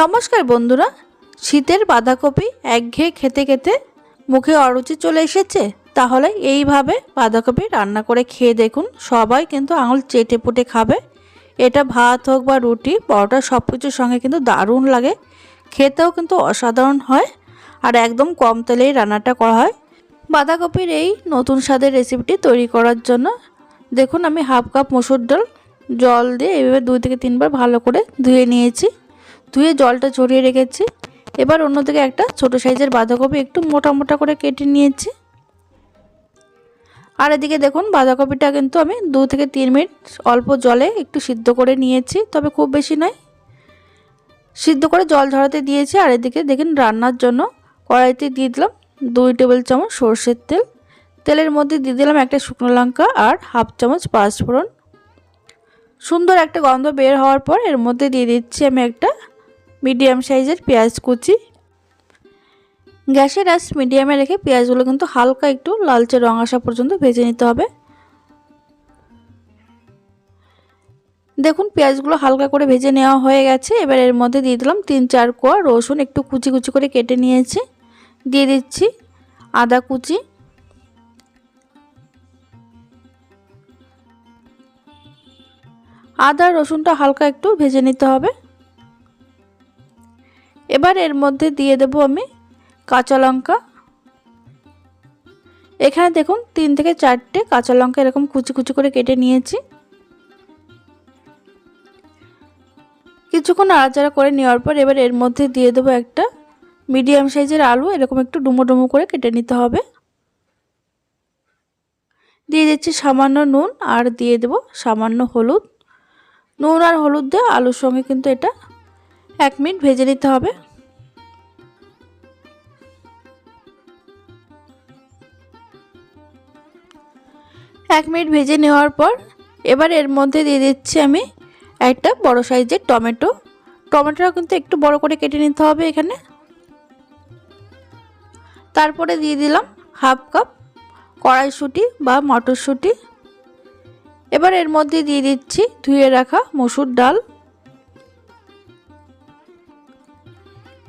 নমস্কার বন্ধুরা, শীতের বাঁধাকপি একঘেয়ে খেতে খেতে মুখে অরুচি চলে এসেছে। তাহলে এইভাবে বাঁধাকপি রান্না করে খেয়ে দেখুন, সবাই কিন্তু আঙুল চেটে পুটে খাবে। এটা ভাত হোক বা রুটি, পরোটা সব কিছুর সঙ্গে কিন্তু দারুণ লাগে। খেতেও কিন্তু অসাধারণ হয় আর একদম কম তেলেই রান্নাটা করা হয়। বাঁধাকপির এই নতুন স্বাদের রেসিপিটি তৈরি করার জন্য দেখুন আমি হাফ কাপ মসুর ডাল, জল দিয়ে এইভাবে দুই থেকে তিনবার ভালো করে ধুয়ে নিয়েছি। ধুয়ে জলটা ঝরিয়ে রেখেছি। এবার অন্যদিকে একটা ছোট সাইজের বাঁধাকপি একটু মোটা মোটা করে কেটে নিয়েছি। আর এদিকে দেখুন, বাঁধাকপিটা কিন্তু আমি দু থেকে তিন মিনিট অল্প জলে একটু সিদ্ধ করে নিয়েছি, তবে খুব বেশি নয়। সিদ্ধ করে জল ঝরাতে দিয়েছি, আর এদিকে দেখুন, রান্নার জন্য কড়াইতে দিয়ে দিলাম দুই টেবিল চামচ সর্ষের তেল। তেলের মধ্যে দিয়ে দিলাম একটা শুকনো লঙ্কা আর হাফ চামচ পাঁচফোড়ন। সুন্দর একটা গন্ধ বের হওয়ার পর এর মধ্যে দিয়ে দিচ্ছি আমি একটা মিডিয়াম সাইজের পেঁয়াজ কুচি। গ্যাসের আঁচ মিডিয়ামে রেখে পেঁয়াজগুলো কিন্তু হালকা একটু লালচে রং আসা পর্যন্ত ভেজে নিতে হবে। দেখুন, পেঁয়াজগুলো হালকা করে ভেজে নেওয়া হয়ে গেছে। এবার এর মধ্যে দিয়ে দিলাম তিন চার কোয়া রসুন, একটু কুচি কুচি করে কেটে নিয়েছি। দিয়ে দিচ্ছি আদা কুচি। আদা রসুনটা হালকা একটু ভেজে নিতে হবে। এবার এর মধ্যে দিয়ে দেব আমি কাঁচা লঙ্কা। এখানে দেখুন, তিন থেকে চারটে কাঁচা লঙ্কা এরকম কুচি কুচি করে কেটে নিয়েছি। কিছুক্ষণ আড়াচাড়া করে নেওয়ার পর এবার এর মধ্যে দিয়ে দেবো একটা মিডিয়াম সাইজের আলু, এরকম একটু ডুমো ডুমো করে কেটে নিতে হবে। দিয়ে দিচ্ছি সামান্য নুন আর দিয়ে দেবো সামান্য হলুদ। নুন আর হলুদ দিয়ে আলুর সঙ্গে কিন্তু এটা এক মিনিট ভেজে নিতে হবে। এক মিনিট ভেজে নেওয়ার পর এবার এর মধ্যে দিয়ে দিচ্ছি আমি একটা বড় সাইজের টমেটো। টমেটোটা কিন্তু একটু বড় করে কেটে নিতে হবে এখানে। তারপরে দিয়ে দিলাম হাফ কাপ কড়াইশুঁটি বা মটরশুঁটি। এবার এর মধ্যে দিয়ে দিচ্ছি ধুয়ে রাখা মসুর ডাল।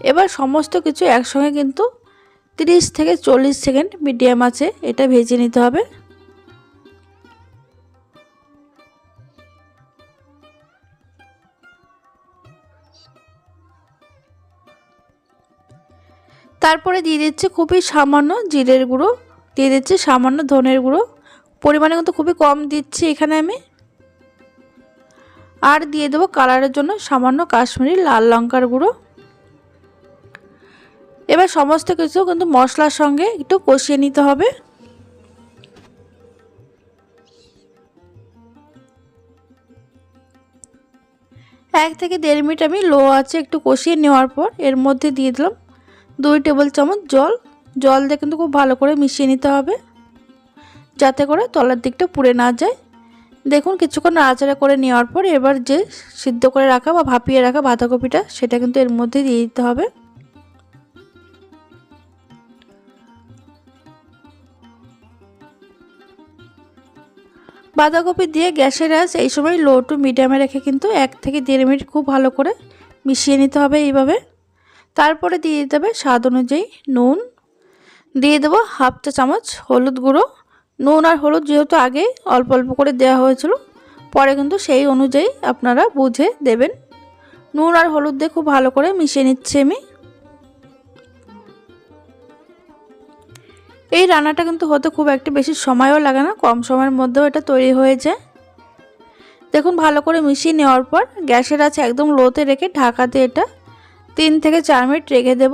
এবার সমস্ত কিছু একসঙ্গে কিন্তু 30 থেকে চল্লিশ সেকেন্ড মিডিয়াম আছে, এটা ভেজে নিতে হবে। তারপরে দিয়ে দিচ্ছি খুবই সামান্য জিরের গুঁড়ো, দিয়ে দিচ্ছি সামান্য ধনের গুঁড়ো। পরিমাণে কিন্তু খুবই কম দিচ্ছি এখানে আমি। আর দিয়ে দেবো কালারের জন্য সামান্য কাশ্মীরি লাল লঙ্কার গুঁড়ো। এবার সমস্ত কিছু কিন্তু মশলার সঙ্গে একটু কষিয়ে নিতে হবে। এক থেকে দেড় মিনিট আমি লো আছে একটু কষিয়ে নেওয়ার পর এর মধ্যে দিয়ে দিলাম দুই টেবিল চামচ জল। জল দিয়ে কিন্তু খুব ভালো করে মিশিয়ে নিতে হবে যাতে করে তলার দিকটা পুড়ে না যায়। দেখুন কিছুক্ষণ নাড়াচাড়া করে নেওয়ার পর এবার যে সিদ্ধ করে রাখা বা ভাপিয়ে রাখা বাঁধাকপিটা সেটা কিন্তু এর মধ্যে দিয়ে দিতে হবে। বাঁধাকপি দিয়ে গ্যাসের আঁচ এই সময় লো টু মিডিয়ামে রেখে কিন্তু এক থেকে দেড় মিনিট খুব ভালো করে মিশিয়ে নিতে হবে এইভাবে। তারপরে দিয়ে দিতে হবে স্বাদ অনুযায়ী নুন। দিয়ে দেবো হাফ চা চামচ হলুদ গুঁড়ো। নুন আর হলুদ যেহেতু আগে অল্প অল্প করে দেওয়া হয়েছিল, পরে কিন্তু সেই অনুযায়ী আপনারা বুঝে দেবেন। নুন আর হলুদ দিয়ে খুব ভালো করে মিশিয়ে নিচ্ছি আমি। এই রান্নাটা কিন্তু হতে খুব একটা বেশি সময়ও লাগে না, কম সময়ের মধ্যেও এটা তৈরি হয়ে যায়। দেখুন, ভালো করে মিশিয়ে নেওয়ার পর গ্যাসের আছে একদম লোতে রেখে ঢাকাতে এটা তিন থেকে চার মিনিট রেখে দেব।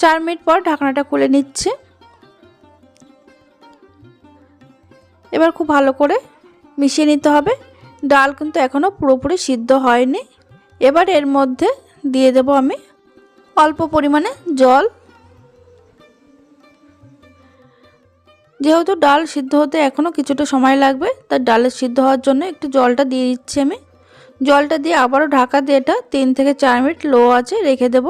চার মিনিট পর ঢাকনাটা খুলে নিচ্ছে। এবার খুব ভালো করে মিশিয়ে নিতে হবে। ডাল কিন্তু এখনও পুরোপুরি সিদ্ধ হয়নি। এবার এর মধ্যে দিয়ে দেব আমি অল্প পরিমাণে জল। যেহেতু ডাল সিদ্ধ হতে এখনও কিছুটা সময় লাগবে তার ডালের সিদ্ধ হওয়ার জন্য একটু জলটা দিয়ে দিচ্ছি আমি। জলটা দিয়ে আবারও ঢাকা দিয়ে এটা তিন থেকে চার মিনিট লো আছে রেখে দেব।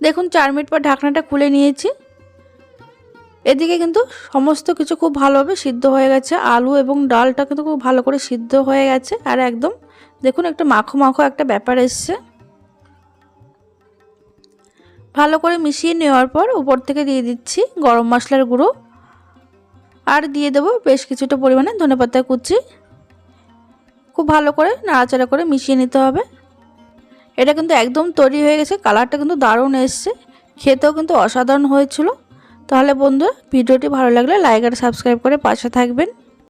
দেখুন, চার মিনিট পর ঢাকনাটা খুলে নিয়েছি। এদিকে কিন্তু সমস্ত কিছু খুব ভালোভাবে সিদ্ধ হয়ে গেছে। আলু এবং ডালটা কিন্তু খুব ভালো করে সিদ্ধ হয়ে গেছে। আর একদম, দেখুন, একটা মাখো মাখো একটা ব্যাপার এসছে। ভালো করে মিশিয়ে নেওয়ার পর উপর থেকে দিয়ে দিচ্ছি গরম মশলার গুঁড়ো। আর দিয়ে দেবো বেশ কিছুটা পরিমাণে ধনেপাতা কুচি। খুব ভালো করে নাড়াচাড়া করে মিশিয়ে নিতে হবে। এটা কিন্তু একদম তৈরি হয়ে গেছে, কালারটা কিন্তু দারুণ এসছে। খেতেও কিন্তু অসাধারণ হয়েছিল। তাহলে বন্ধুরা, ভিডিওটি ভালো লাগলে লাইক আর সাবস্ক্রাইব করে পাশে থাকবেন।